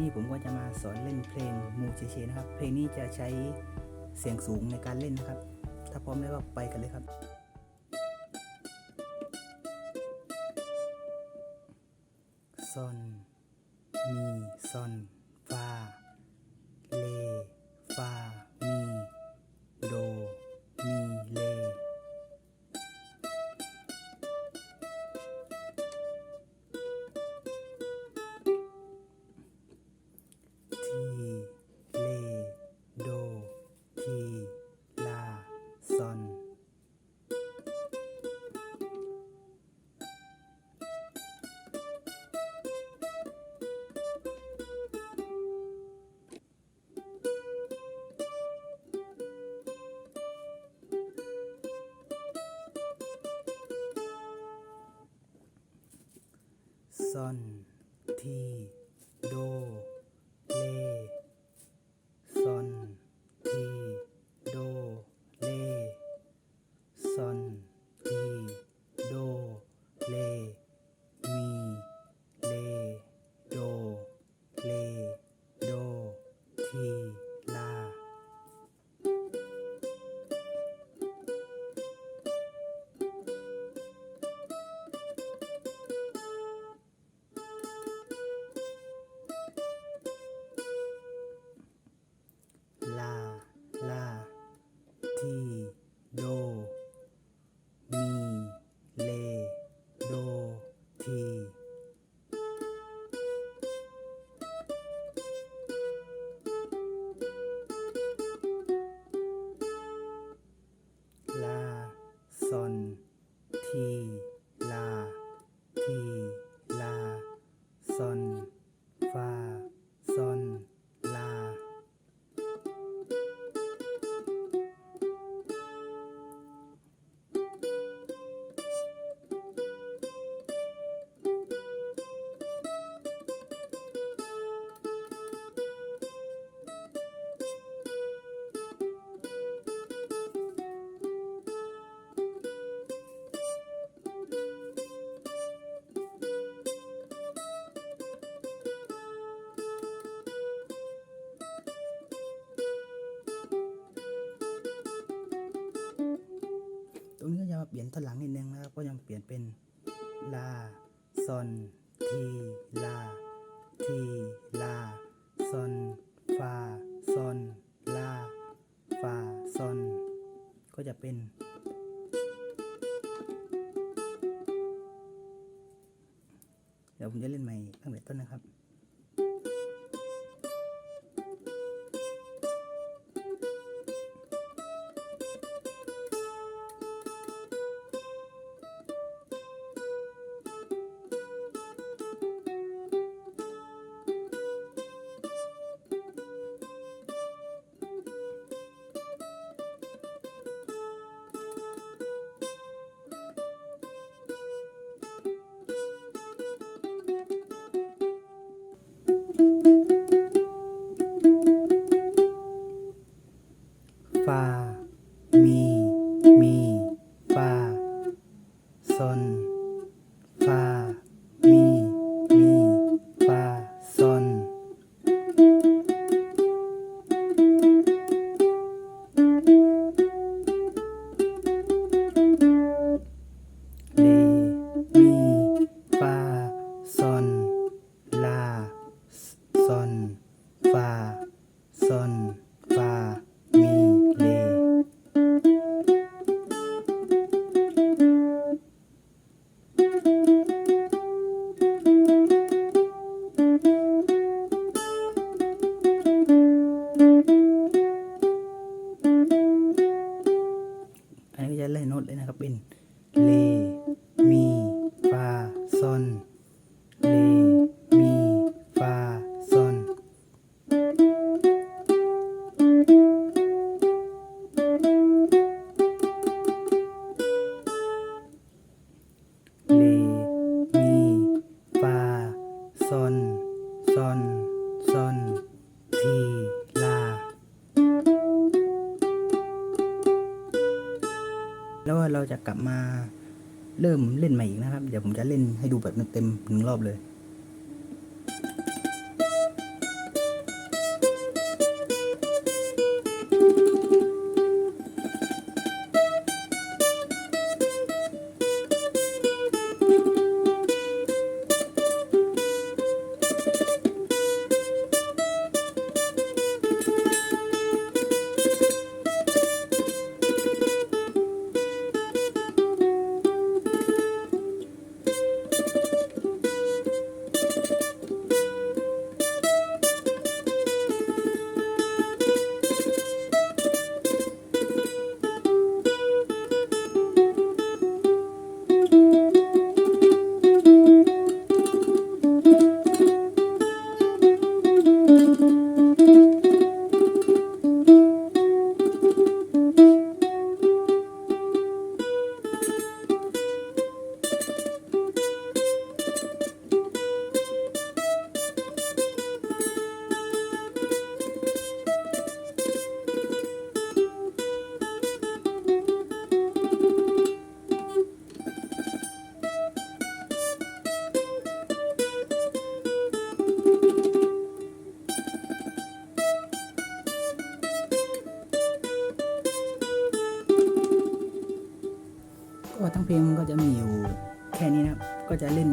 นี้ผมก็จะมาสอนเล่นเพลงมูเฉยๆนะครับ เพลงนี้จะใช้เสียงสูงในการเล่นนะครับ ถ้าพร้อมแล้วก็ไปกันเลยครับซอน มีซอน ซอน ที โด เลซอน ที โด เลซอน ที โด เล มี เล โด เล โด ที ลา ลี่ยนเป็น ลาซอนทีลา ทีลาซอนฟาซอนลาฟาซอนก็จะเป็น เดี๋ยวผมจะเล่นใหม่ตั้งแต่ต้นนะครับ ฟ นะครับเป็น แล้วเราจะกลับมาเริ่มเล่นใหม่อีกนะครับ เดี๋ยวผมจะเล่นให้ดูแบบเต็มๆหนึ่งรอบเลย ก็ทั้งเพลงมันก็จะมีอยู่แค่นี้นะครับ ก็จะเล่น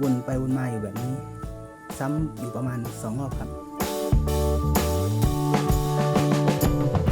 วนไปวนมาอยู่แบบนี้ ซ้ำอยู่ประมาณสองรอบครับ